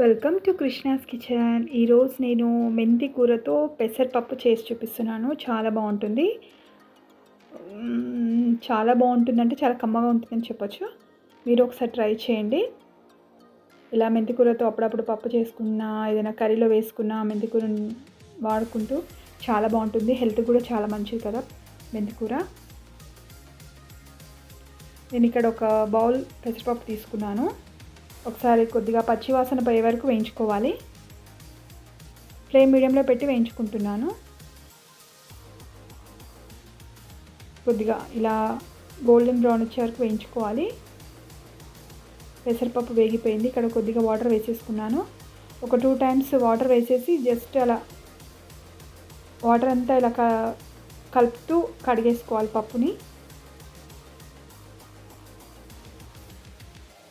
Welcome to Krishna's kitchen. ఈరోజు నేను మెంతి కూరతో పెసరపప్పు చేసి చూపిస్తున్నాను. చాలా బాగుంటుంది. చాలా చాలా బాగుంటుందంటే చాలా కమ్మగా ఉంటుందని చెప్పొచ్చు. మీరు ఒకసారి ట్రై చేయండి. ఇలా మెంతి కూరతో అప్పుడప్పుడు పప్పు చేసుకున్నా ఏదైనా కర్రీలో వేసుకున్నా మెంతి కూర వాడుకుంటూ చాలా బాగుంటుంది. హెల్త్ కూడా చాలా మంచిది కదా మెంతి కూర. నేను ఇక్కడ ఒక బౌల్ పెసరపప్పు తీసుకున్నాను. ఒకసారి కొద్దిగా పచ్చివాసన పోయే వరకు వేయించుకోవాలి. ఫ్లేమ్ మీడియంలో పెట్టి వేయించుకుంటున్నాను. కొద్దిగా ఇలా గోల్డెన్ బ్రౌన్ వచ్చే వరకు వేయించుకోవాలి. పెసరపప్పు వేగిపోయింది. ఇక్కడ కొద్దిగా వాటర్ వేసేసుకున్నాను. ఒక టూ టైమ్స్ వాటర్ వేసేసి జస్ట్ అలా వాటర్ అంతా ఇలా క కలుపుతూ కడిగేసుకోవాలి పప్పుని.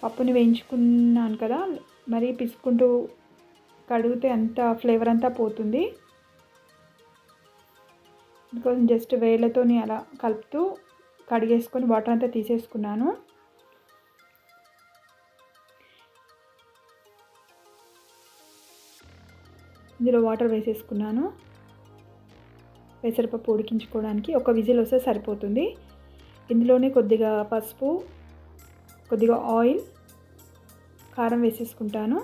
పప్పుని వేయించుకున్నాను కదా మరీ పిసుకుంటూ కడిగితే అంత ఫ్లేవర్ అంతా పోతుంది. అందుకోసం జస్ట్ వేళ్ళతోని అలా కలుపుతూ కడిగేసుకొని వాటర్ అంతా తీసేసుకున్నాను. ఇందులో వాటర్ వేసేసుకున్నాను. పెసరపప్పు ఉడికించుకోవడానికి ఒక విజిల్ వస్తే సరిపోతుంది. ఇందులోనే కొద్దిగా పసుపు కొద్దిగా ఆయిల్ కారం వేసేసుకుంటాను.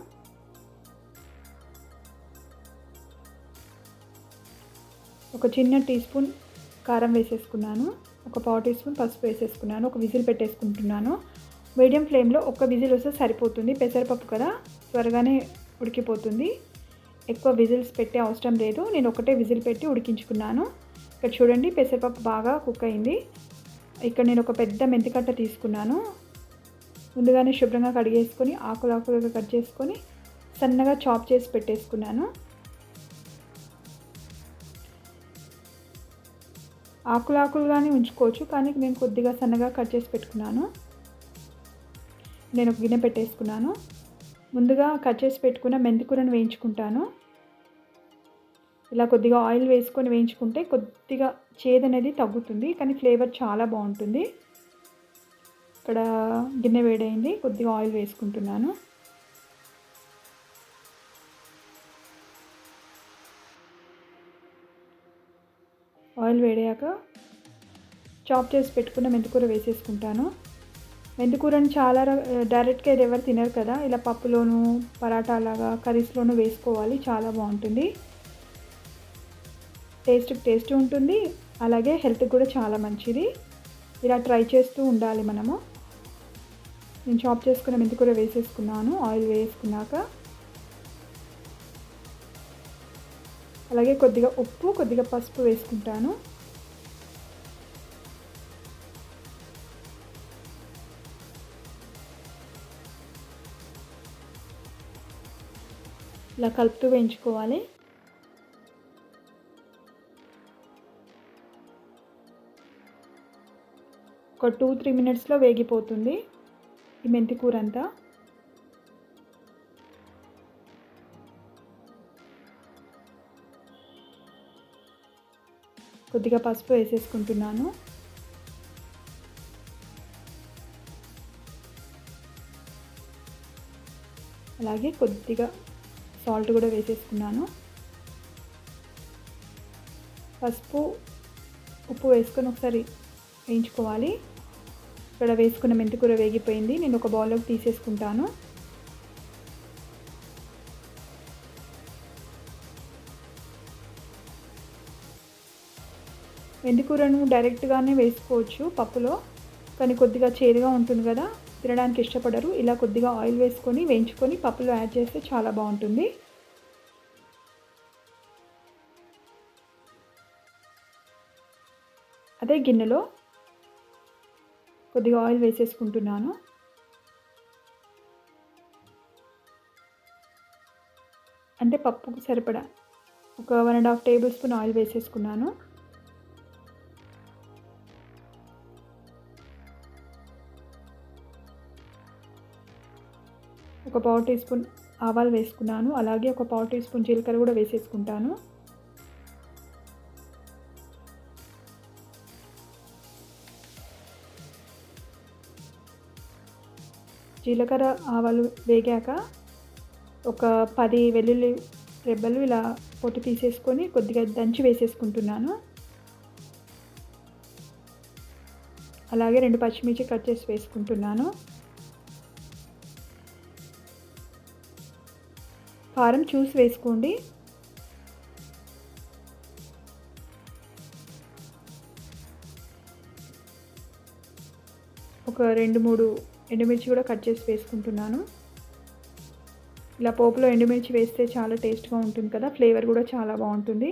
ఒక చిన్న టీ స్పూన్ కారం వేసేసుకున్నాను. ఒక పావు టీ స్పూన్ పసుపు వేసేసుకున్నాను. ఒక విజిల్ పెట్టేసుకుంటున్నాను. మీడియం ఫ్లేమ్లో ఒక విజిల్ వస్తే సరిపోతుంది. పెసరపప్పు కదా త్వరగానే ఉడికిపోతుంది. ఎక్కువ విజిల్స్ పెట్టే అవసరం లేదు. నేను ఒకటే విజిల్ పెట్టి ఉడికించుకున్నాను. ఇక్కడ చూడండి పెసరపప్పు బాగా కుక్ అయింది. ఇక్కడ నేను ఒక పెద్ద మెంతికట్ట తీసుకున్నాను. ముందుగానే శుభ్రంగా కడిగేసుకొని ఆకులు ఆకులుగా కట్ చేసుకొని సన్నగా చాప్ చేసి పెట్టేసుకున్నాను. ఆకులు ఆకులుగానే ఉంచుకోవచ్చు కానీ నేను కొద్దిగా సన్నగా కట్ చేసి పెట్టుకున్నాను. నేను ఒక గిన్నె పెట్టేసుకున్నాను. ముందుగా కట్ చేసి పెట్టుకున్న మెంతికూరను వేయించుకుంటాను. ఇలా కొద్దిగా ఆయిల్ వేసుకొని వేయించుకుంటే కొద్దిగా చేదు అనేది తగ్గుతుంది కానీ ఫ్లేవర్ చాలా బాగుంటుంది. ఇక్కడ గిన్నె వేడైంది కొద్దిగా ఆయిల్ వేసుకుంటున్నాను. ఆయిల్ వేడాక చాప్ చేసి పెట్టుకున్న మెంతికూర వేసేసుకుంటాను. మెంతికూరని చాలా డైరెక్ట్గా ఇది ఎవరు తినరు కదా ఇలా పప్పులోను పరాటా లాగా కర్రీస్లోనూ వేసుకోవాలి చాలా బాగుంటుంది. టేస్ట్ టేస్ట్ ఉంటుంది అలాగే హెల్త్కి కూడా చాలా మంచిది. ఇలా ట్రై చేస్తూ ఉండాలి మనము. నేను చాప్ చేసుకున్న మెంతికూర వేసేసుకున్నాను ఆయిల్ వేసుకున్నాక అలాగే కొద్దిగా ఉప్పు కొద్దిగా పసుపు వేసుకుంటాను. ఇలా కలుపుతూ వేయించుకోవాలి. ఒక టూ త్రీ మినిట్స్లో వేగిపోతుంది. ఈ మెంతి కూర అంతా కొద్దిగా పసుపు వేసేసుకుంటున్నాను. అలాగే కొద్దిగా సాల్ట్ కూడా వేసేసుకున్నాను. పసుపు ఉప్పు వేసుకొని ఒకసారి వేయించుకోవాలి. ఇక్కడ వేసుకున్న మెంతికూర వేగిపోయింది. నేను ఒక బౌల్లోకి తీసేసుకుంటాను. మెంతికూరను డైరెక్ట్గానే వేసుకోవచ్చు పప్పులో. కానీ కొద్దిగా చేదుగా ఉంటుంది కదా తినడానికి ఇష్టపడరు. ఇలా కొద్దిగా ఆయిల్ వేసుకొని వేయించుకొని పప్పులో యాడ్ చేస్తే చాలా బాగుంటుంది. అదే గిన్నెలో కొద్దిగా ఆయిల్ వేసేసుకుంటున్నాను. అంటే పప్పుకు సరిపడా ఒక one and half tablespoon oil వేసేసుకున్నాను. ఒక పావు టీ స్పూన్ ఆవాలు వేసుకున్నాను. అలాగే ఒక పావు టీ స్పూన్ జీలకర్ర కూడా వేసేసుకుంటాను. జీలకర్ర ఆవాలు వేగాక ఒక పది వెల్లుల్లి రెబ్బలు ఇలా పొట్టు తీసేసుకొని కొద్దిగా దంచి వేసేసుకుంటున్నాను. అలాగే రెండు పచ్చిమిర్చి కట్ చేసి వేసుకుంటున్నాను. కారం చూసి వేసుకోండి. ఒక రెండు మూడు ఎండుమిర్చి కూడా కట్ చేసి వేసుకుంటున్నాను. ఇలా పోపులో ఎండుమిర్చి వేస్తే చాలా టేస్ట్గా ఉంటుంది కదా ఫ్లేవర్ కూడా చాలా బాగుంటుంది.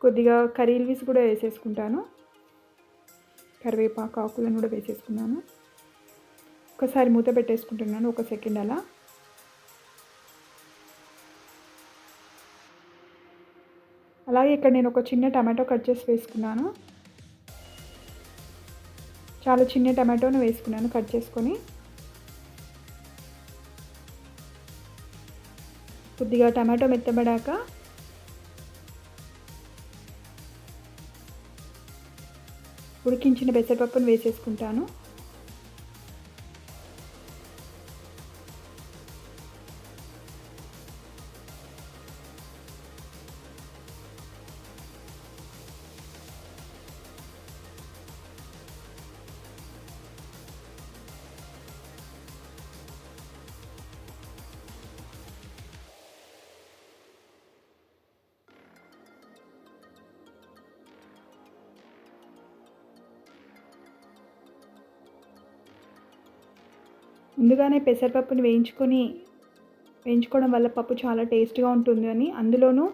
కొద్దిగా కర్రీ లీవ్స్ కూడా వేసేసుకుంటాను. కరివేపాకు ఆకులను కూడా వేసేసుకున్నాను. ఒకసారి మూత పెట్టేసుకుంటున్నాను ఒక సెకండ్ అలా. అలాగే ఇక్కడ నేను ఒక చిన్న టమాటో కట్ చేసి వేసుకున్నాను. చాలా చిన్న టమాటోను వేసుకున్నాను కట్ చేసుకొని. కొద్దిగా టమాటో మెత్తబడాక ఉడికించిన పెసరపప్పును వేసేసుకుంటాను. ముందుగానే పెసరపప్పుని వేయించుకొని వేయించుకోవడం వల్ల పప్పు చాలా టేస్ట్గా ఉంటుంది అని. అందులోనూ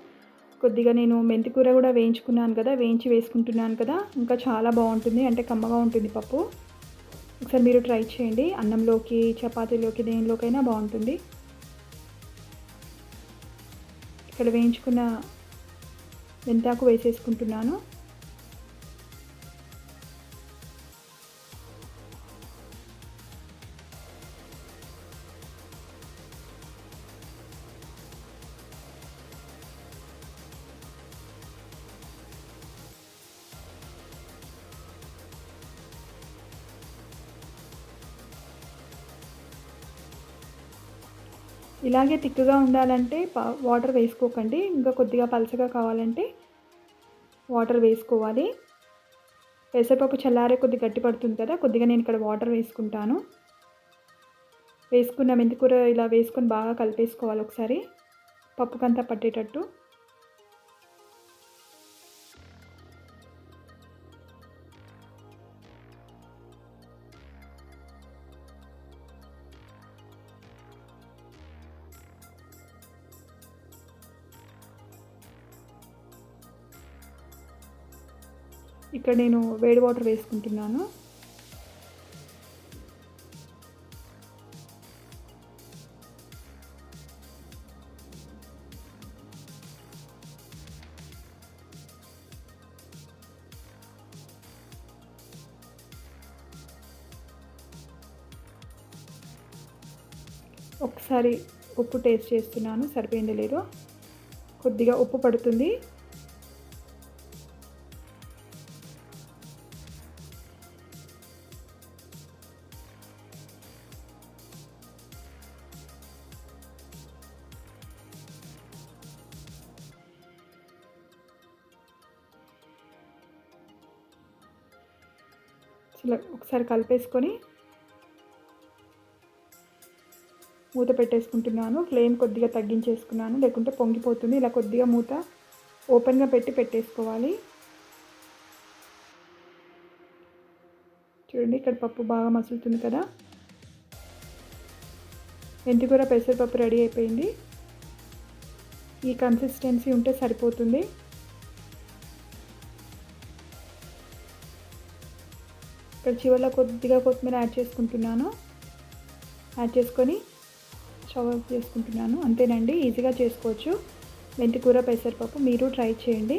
కొద్దిగా నేను మెంతికూర కూడా వేయించుకున్నాను కదా వేయించి వేసుకుంటున్నాను కదా ఇంకా చాలా బాగుంటుంది అంటే కమ్మగా ఉంటుంది పప్పు. ఒకసారి మీరు ట్రై చేయండి. అన్నంలోకి చపాతీలోకి దేనిలోకైనా బాగుంటుంది. ఇక్కడ వేయించుకున్న మెంతాకు వేసేసుకుంటున్నాను. ఇలాగే తిక్కుగా ఉండాలంటే వాటర్ వేసుకోకండి. ఇంకా కొద్దిగా పలసగా కావాలంటే వాటర్ వేసుకోవాలి. పెసరపప్పు చల్లారే కొద్ది గట్టి పడుతుంది కదా కొద్దిగా నేను ఇక్కడ వాటర్ వేసుకుంటాను. వేసుకున్న. మెంతికూర ఇలా వేసుకొని బాగా కలిపేసుకోవాలి ఒకసారి. పప్పుకంతా పట్టేటట్టు. ఇక్కడ నేను వేడి వాటర్ వేసుకుంటున్నాను. ఒకసారి ఉప్పు టేస్ట్ చేస్తున్నాను సరిపోయిందో లేదో. కొద్దిగా ఉప్పు పడుతుంది. ఇలా ఒకసారి కలిపేసుకొని మూత పెట్టేసుకుంటున్నాను. ఫ్లేమ్ కొద్దిగా తగ్గించేసుకున్నాను. లేకుంటే పొంగిపోతుంది. ఇలా కొద్దిగా మూత ఓపెన్గా పెట్టి పెట్టేసుకోవాలి. చూడండి ఇక్కడ పప్పు బాగా మసులుతుంది కదా. మెంతికూర పెసరపప్పు రెడీ అయిపోయింది. ఈ కన్సిస్టెన్సీ ఉంటే సరిపోతుంది. ఇక్కడ చివరిలో కొద్దిగా కొత్తిమీర యాడ్ చేసుకుంటున్నాను. యాడ్ చేసుకొని స్టవ్ చేసుకుంటున్నాను. అంతేనండి ఈజీగా చేసుకోవచ్చు. మెంతికూర పెసరపప్పు మీరు ట్రై చేయండి.